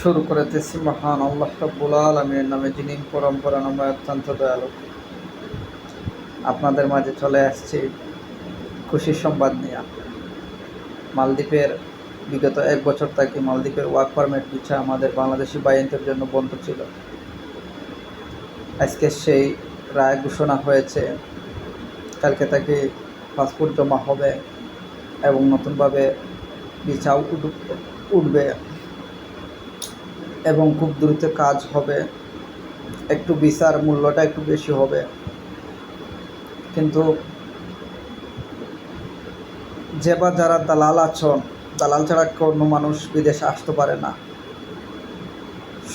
শুরু করেতেছি। মহান আল্লাহ রব্বুল আলমীর নামে যিনি পরম্পরা নামে অত্যন্ত দয়ালু। আপনাদের মাঝে চলে আসছি খুশির সংবাদ নিয়ে। মালদ্বীপের বিগত এক বছর থেকে মালদ্বীপের ওয়ার্ক পারমিট পিছা আমাদের বাংলাদেশি বাইনদের জন্য বন্ধ ছিল। আজকে সেই রায় ঘোষণা হয়েছে। কালকে তাকে পাসপোর্ট জমা হবে এবং নতুনভাবে ভিসা উঠবে। এবং খুব দ্রুত কাজ হবে। একটু বিচার মূল্যটা একটু বেশি হবে। কিন্তু যে বা যারা দালাল আছেন দালাল ছাড়া কোনো মানুষ বিদেশে আসতে পারে না।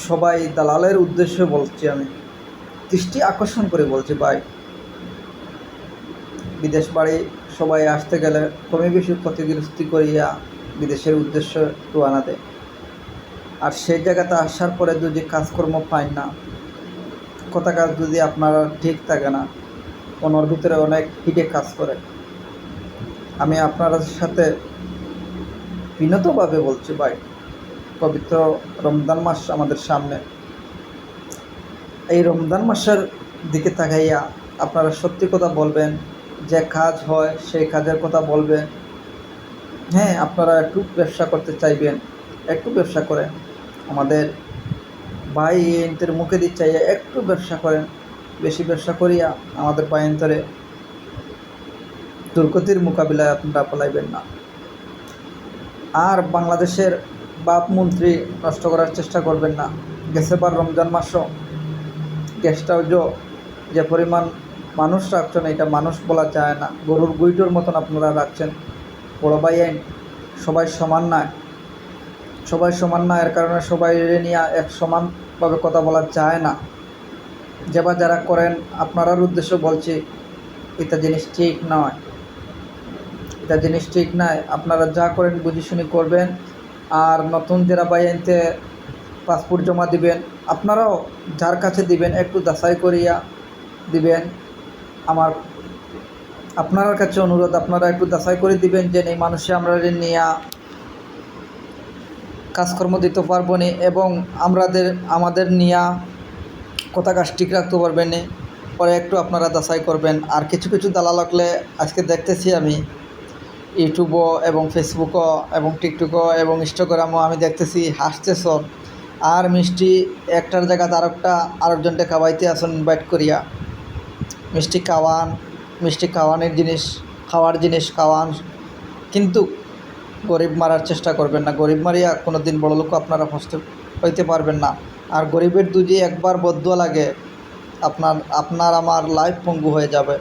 সবাই দালালের উদ্দেশ্যে বলছি আমি। দৃষ্টি আকর্ষণ করে বলছি, ভাই। বিদেশ বাড়ি সবাই আসতে গেলে কমে বেশি ক্ষতিগ্রস্তি করিয়া বিদেশের উদ্দেশ্য রোয়ানা দেয় আর সেই জায়গাতে আসার পরে যদি কাজকর্ম পায় না, কথা কাজ যদি আপনার ঠিক থাকে না, ওনার ভিতরে অনেক হিডে কাজ করে। আমি আপনার সাথে বিনতভাবে বলছি, ভাই, পবিত্র রমজান মাস আমাদের সামনে। এই রমজান মাসের দিকে তাকাইয়া আপনারা সত্যি কথা বলবেন, যে কাজ হয় সেই কাজের কথা বলবেন। হ্যাঁ আপনারা একটু ব্যবসা করতে চাইবেন, একটু ব্যবসা করেন। আমাদের ভাই এনতের মুখে চাইয়া একটু ব্যবসা করেন, বেশি ব্যবসা করিয়া আমাদের পায়ন্তরে দুর্গতির মোকাবিলায় আপনারা পালাইবেন না। আর বাংলাদেশের বাপ মন্ত্রী নষ্ট করার চেষ্টা করবেন না। গেছে বার রমজান মাসও গ্যাসটাও যে পরিমাণ মানুষ রাখছেন, এটা মানুষ বলা যায় না। গরুর গুইটোর মতন আপনারা রাখছেন। বড় ভাই আইন সবাই সমান নয়। সবাই সমান না, এর কারণে সবাই নিয়ে এক সমানভাবে কথা বলা যায় না। যে বা যারা করেন, আপনারার উদ্দেশ্য বলছি, এটা জিনিস ঠিক নয়। এটা জিনিস ঠিক নয়। আপনারা যা করেন, বুঝে শুনে করবেন। আর নতুন যারা বাইনতে পাসপোর্ট জমা দিবেন, আপনারাও যার কাছে দিবেন, একটু যাচাই করিয়া দিবেন। আমার, আপনার কাছে অনুরোধ, আপনারা একটু যাচাই করে দিবেন যে, এই মানুষে আমরা নিয়ে কাজকর্ম দিতে পারব না এবং আমাদের আমাদের নিয়া কথা কাজ ঠিক রাখতে পারবেন নি। পরে একটু আপনারা যাচাই করবেন। আর কিছু কিছু দালাল লাগলে আজকে দেখতেছি আমি। ইউটিউবও এবং ফেসবুকও এবং টিকটকও এবং ইনস্টাগ্রামও আমি দেখতেছি, হাসতেছ। আর মিষ্টি একটার জায়গাতে আরেকটা আরেকজনটা খাওয়াইতে আসুন ইনভাইট করিয়া। মিষ্টি খাওয়ান, মিষ্টি খাওয়ানোর জিনিস, খাওয়ার জিনিস খাওয়ান। কিন্তু গরিব মারার চেষ্টা করবেন না। গরিব মারিয়া কোনো দিন বড় লোক আপনারা হস্তে হইতে পারবেন না। আর গরিবের দুজি একবার বদুয়া লাগে, আপনার আপনার আমার লাইফ পঙ্গু হয়ে যাবে।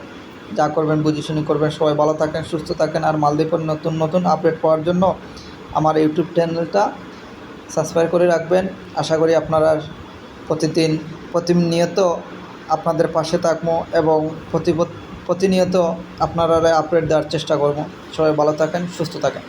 যা করবেন, বুঝে শুনি করবেন। সবাই ভালো থাকেন, সুস্থ থাকেন। আর মালদ্বীপের নতুন নতুন আপডেট পাওয়ার জন্য আমার ইউটিউব চ্যানেলটা সাবস্ক্রাইব করে রাখবেন। আশা করি আপনারা প্রতিদিন, প্রতিনিয়ত আপনাদের পাশে থাকব এবং প্রতি প্রতিনিয়ত আপনারা আপডেট দেওয়ার চেষ্টা করব। সবাই ভালো থাকেন, সুস্থ থাকেন।